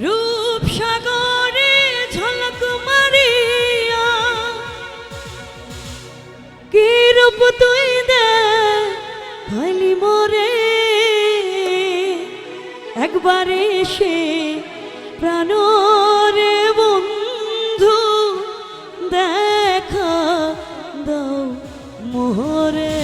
রূপসাগরে ঝলক মারিয়া তুই দেখালি মরে? একবারে সে প্রাণ রে বন্ধু দেখা দাও মোহরে।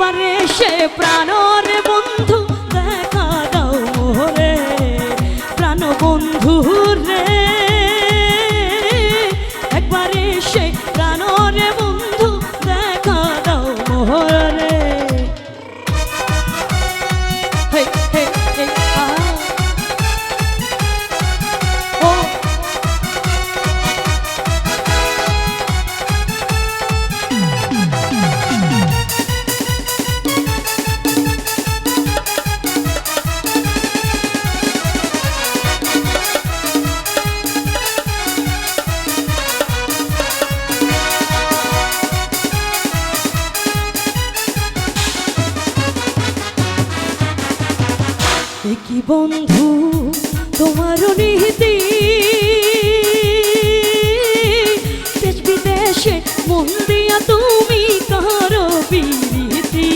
পারে সে প্রাণর কি বন্ধু তোমার নিহিতি দেশ বিদেশে মন দিয়া তুমি কারও বিহিতি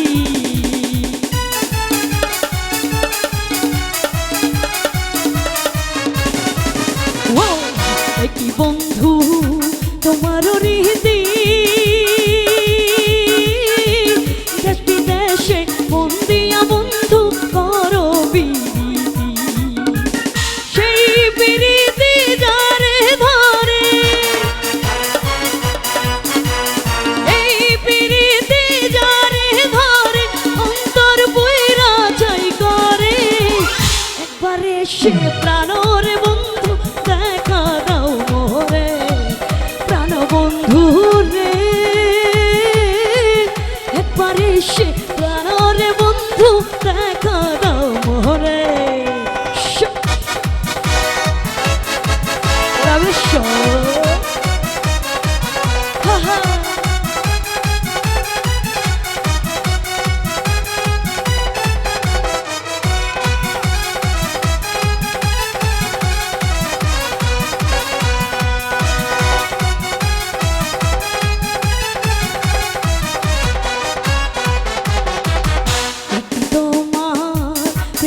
কি বন্ধু তোমার নিহিতি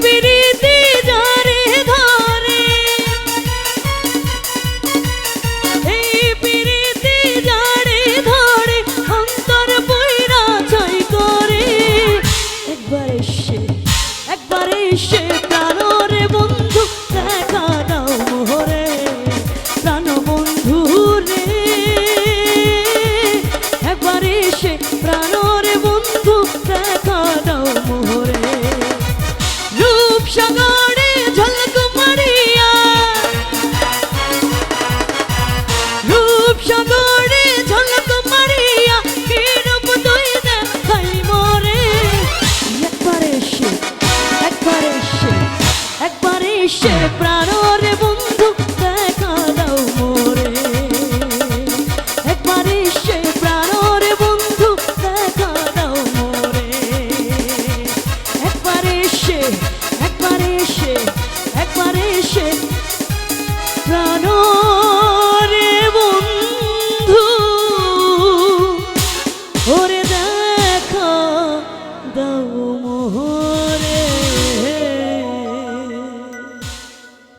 stupid